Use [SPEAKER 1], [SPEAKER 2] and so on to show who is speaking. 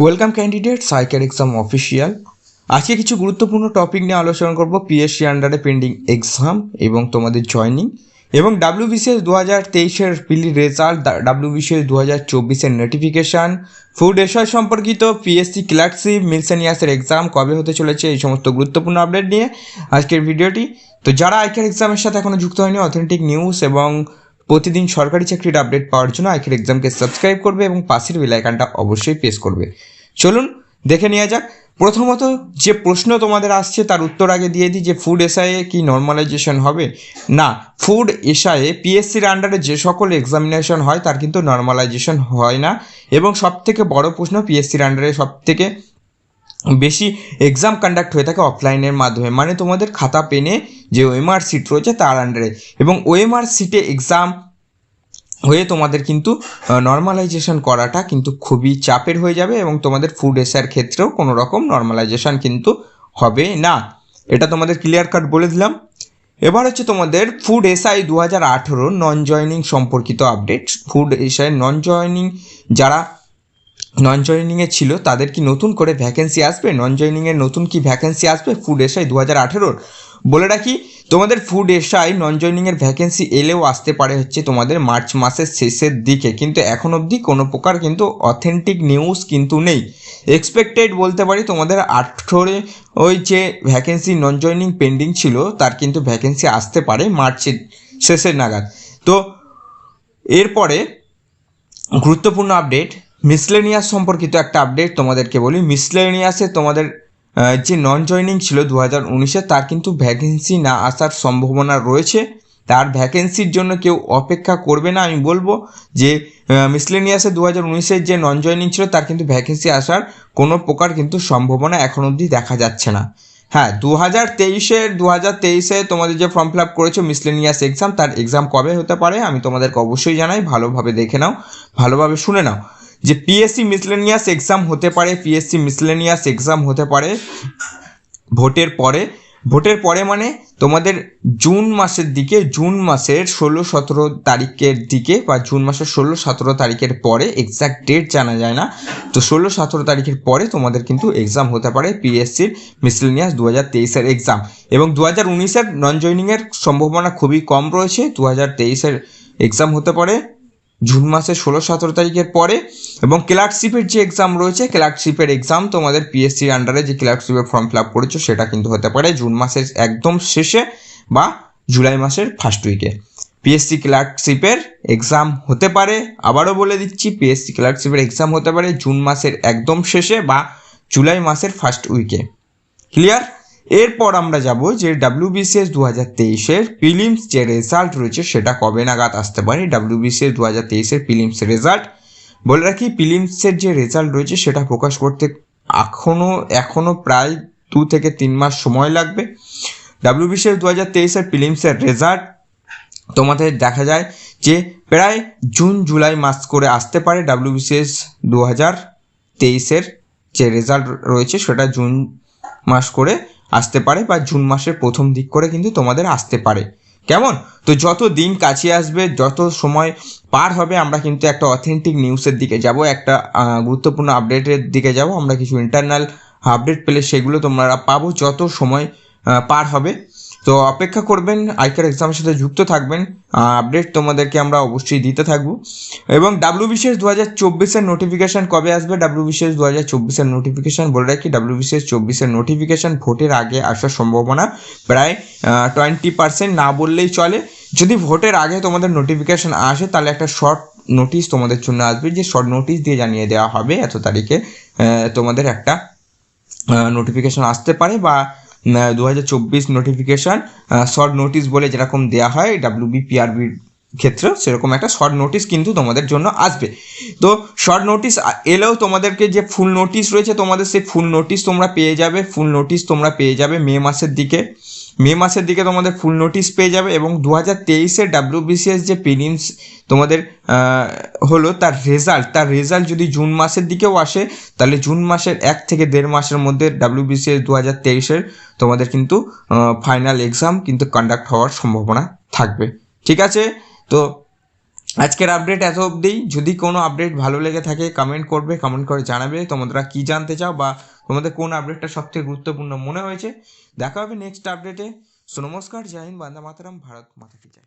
[SPEAKER 1] Welcome candidate সাইকের exam official আজকে কিছু গুরুত্বপূর্ণ টপিক নিয়ে আলোচনা করব পিএসসি আন্ডারে পেন্ডিং এক্সাম এবং তোমাদের জয়নিং এবং ডাব্লিউবিসিএস দু হাজার তেইশের পিলি রেজাল্ট ডাব্লিউবিসিএস দু হাজার চব্বিশের নোটিফিকেশান ফুড এসআই সম্পর্কিত পিএসসি ক্লার্কশিপ মিলসেনিয়াসের এক্সাম কবে হতে চলেছে, এই সমস্ত গুরুত্বপূর্ণ আপডেট নিয়ে আজকের ভিডিওটি তো যারা আইকের এক্সামের সাথে এখনও যুক্ত হয়নি অথেন্টিক নিউজ এবং প্রতিদিন সরকারি চাকরির আপডেট পাওয়ার জন্য আইকের এক্সামকে সাবস্ক্রাইব করবে এবং পাশের বেলাইকানটা অবশ্যই প্রেস করবে। চলুন, দেখে নেওয়া যাক। প্রথমত যে প্রশ্ন তোমাদের আসছে, তার উত্তর আগে দিয়ে দিই যে ফুড এসআইয়ে কি নর্মালাইজেশন হবে? না ফুড এসআইয়ে পিএসসির আন্ডারে যে সকল এক্সামিনেশন হয়, তার কিন্তু নর্মালাইজেশন হয় না। এবং সব থেকে বড় প্রশ্ন পিএসসির আন্ডারে সব থেকে বেশি এক্সাম কন্ডাক্ট হয়ে থাকে অফলাইনের মাধ্যমে। মানে তোমাদের খাতা পেনে যে ওএমআর সিট রয়েছে তার আন্ডারে এবং ওএমআর সিটে এক্সাম হয়ে তোমাদের কিন্তু নর্মালাইজেশন করাটা কিন্তু খুবই চাপের হয়ে যাবে এবং তোমাদের ফুড এসআর ক্ষেত্রেও কোনো রকম নর্মালাইজেশন কিন্তু হবে না। এটা তোমাদের ক্লিয়ার কাট বলে দিলাম। এবার হচ্ছে তোমাদের ফুড এসআই দু হাজার আঠেরো নন জয়নিং সম্পর্কিত update food SI non joining যারা নন জয়নিংয়ে ছিল, তাদের কি নতুন করে ভ্যাকেন্সি আসবে? নন জয়নিংয়ের নতুন কি ভ্যাকেন্সি আসবে? ফুড এসআই দু হাজার আঠেরোর। বলে রাখি, তোমাদের ফুড এসআই নন জয়নিংয়ের ভ্যাকেন্সি এলেও আসতে পারে হচ্ছে তোমাদের মার্চ মাসের শেষের দিকে। কিন্তু এখন অবধি কোনো প্রকার কিন্তু অথেন্টিক নিউজ কিন্তু নেই। এক্সপেক্টেড বলতে পারি, তোমাদের আঠেরো ওই যে ভ্যাকেন্সি নন জয়নিং পেন্ডিং ছিল, তার কিন্তু ভ্যাকেন্সি আসতে পারে মার্চের শেষের নাগাদ। তো, এরপরে গুরুত্বপূর্ণ আপডেট মিসলেনিয়াস সম্পর্কিত একটা আপডেট তোমাদেরকে বলি। মিসলেনিয়াসে তোমাদের যে নন জয়নিং ছিল দু হাজার উনিশে তার কিন্তু ভ্যাকেন্সি না আসার সম্ভাবনা রয়েছে। তার ভ্যাকেন্সির জন্য কেউ অপেক্ষা করবে না, আমি বলব যে মিসলেনিয়াসে দু হাজার যে নন জয়নিং ছিল, তার কিন্তু ভ্যাকেন্সি আসার কোনো প্রকার কিন্তু সম্ভাবনা এখন অবধি দেখা যাচ্ছে না। হ্যাঁ দু হাজার তেইশের দু হাজার তেইশে তোমাদের যে ফর্ম ফিল আপ করেছ মিসলেনিয়াস এক্সাম তার এক্সাম কবে হতে পারে, আমি তোমাদেরকে অবশ্যই জানাই, ভালোভাবে দেখে নাও, ভালোভাবে শুনে নাও। যে পিএসসি মিসলেনিয়াস এক্সাম হতে পারে পিএসসি মিসলেনিয়াস এক্সাম হতে পারে, ভোটের পরে। ভোটের পরে মানে তোমাদের জুন মাসের দিকে, জুন মাসের ষোলো, সতেরো তারিখের দিকে বা জুন মাসের ষোলো, সতেরো তারিখের পরে এক্সাক্ট ডেট জানা যায় না। তো ষোলো, সতেরো তারিখের পরে তোমাদের কিন্তু এক্সাম হতে পারে পিএসসির মিসলেনিয়াস দু হাজার তেইশের এক্সাম এবং দু হাজার উনিশের নন জয়নিংয়ের সম্ভাবনা খুবই কম রয়েছে দু হাজার তেইশের এক্সাম হতে পারে। জুন মাসের ষোলো সতেরো তারিখের পরে এবং ক্লার্কশিপের যে এক্সাম রয়েছে, ক্লার্কশিপের এক্সাম তোমাদের পিএসসির আন্ডারে যে ক্লার্কশিপের ফর্ম ফিল আপ করেছ, সেটা কিন্তু হতে পারে জুন মাসের একদম শেষে বা জুলাই মাসের ফার্স্ট উইকে পিএসসি ক্লার্কশিপের এক্সাম হতে পারে, আবারও বলে দিচ্ছি পিএসসি ক্লার্কশিপের এক্সাম হতে পারে জুন মাসের একদম শেষে বা জুলাই মাসের ফার্স্ট উইকে ক্লিয়ার এরপর আমরা যাব যে ডাব্লিউবিসিএস দু হাজার তেইশের প্রিলিমস যে রেজাল্ট রয়েছে সেটা কবে নাগাদ আসতে পারে? ডাব্লিউবিসিএস দু হাজার তেইশের প্রিলিমস রেজাল্ট। বলে রাখি প্রিলিমসের যে রেজাল্ট রয়েছে সেটা প্রকাশ করতে এখনও এখনও প্রায় দু থেকে তিন মাস সময় লাগবে। ডাব্লিউবিসিএস দু হাজার তেইশের প্রিলিমসের রেজাল্ট তোমাদের দেখা যায় যে প্রায় জুন, জুলাই মাস করে আসতে পারে ডাব্লিউবিসিএস দু হাজার তেইশের যে রেজাল্ট রয়েছে সেটা জুন মাস করে আসতে পারে বা জুন মাসের প্রথম দিক করে কিন্তু তোমাদের আসতে পারে। কেমন? তো যত দিন কাছে আসবে, যত সময় পার হবে, আমরা কিন্তু একটা অথেন্টিক নিউজের দিকে যাব, একটা গুরুত্বপূর্ণ আপডেটের দিকে যাব, আমরা কিছু ইন্টারনাল আপডেট পেলে সেগুলো তোমরা পাবো যত সময় পার হবে। তো অপেক্ষা করবেন আইকার এক্সামের সাথে যুক্ত থাকবেন আপডেট তোমাদেরকে আমরা অবশ্যই দিতে থাকব। এবং ডাব্লিউ বিশেষ দু হাজার চব্বিশের নোটিফিকেশান কবে আসবে? ডাব্লিউ বিশেষ দু হাজার চব্বিশের নোটিফিকেশান বলে রাখি ডাব্লিউ বিশেষ চব্বিশের নোটিফিকেশান ভোটের আগে আসার সম্ভাবনা প্রায় টোয়েন্টি পার্সেন্ট না বললেই চলে। যদি ভোটের আগে তোমাদের নোটিফিকেশান আসে, তাহলে একটা শর্ট নোটিশ তোমাদের জন্য আসবে, যে শর্ট নোটিশ দিয়ে জানিয়ে দেওয়া হবে, এত তারিখে তোমাদের একটা নোটিফিকেশন আসতে পারে বা দু হাজার চব্বিশ নোটিফিকেশান শর্ট নোটিস বলে যেরকম দেওয়া হয় ডাব্লিউবিপিআরবির ক্ষেত্রে, সেরকম একটা শর্ট নোটিস কিন্তু তোমাদের জন্য আসবে। তো শর্ট নোটিস এলেও তোমাদেরকে যে ফুল নোটিস রয়েছে, তোমাদের সেই ফুল নোটিস তোমরা পেয়ে যাবে ফুল নোটিস তোমরা পেয়ে যাবে মে মাসের দিকে। মে মাসের দিকে তোমাদের ফুল নোটিশ পেয়ে যাবে এবং দু হাজার তেইশের ডাব্লিউবিসিএস যে প্রিলিমস তোমাদের হলো তার রেজাল্ট তার রেজাল্ট যদি জুন মাসের দিকেও আসে, তাহলে জুন মাসের এক থেকে দেড় মাসের মধ্যে ডাব্লিউবিসিএস দু হাজার তেইশের তোমাদের কিন্তু ফাইনাল এক্সাম কিন্তু কন্ডাক্ট হওয়ার সম্ভাবনা থাকবে। ঠিক আছে? তো আজকের আপডেট এত অব্দি যদি কোনো আপডেট ভালো লেগে থাকে কমেন্ট করবে কমেন্ট করে জানাবে। তোমরা কি জানতে চাও বা তোমাদের কোন আপডেটটা সবথেকে গুরুত্বপূর্ণ মনে হয়েছে? দেখা হবে নেক্সট আপডেটে সো নমস্কার, জয় হিন্দ, বান্দা মাতারাম, ভারত মাতা কি জয়।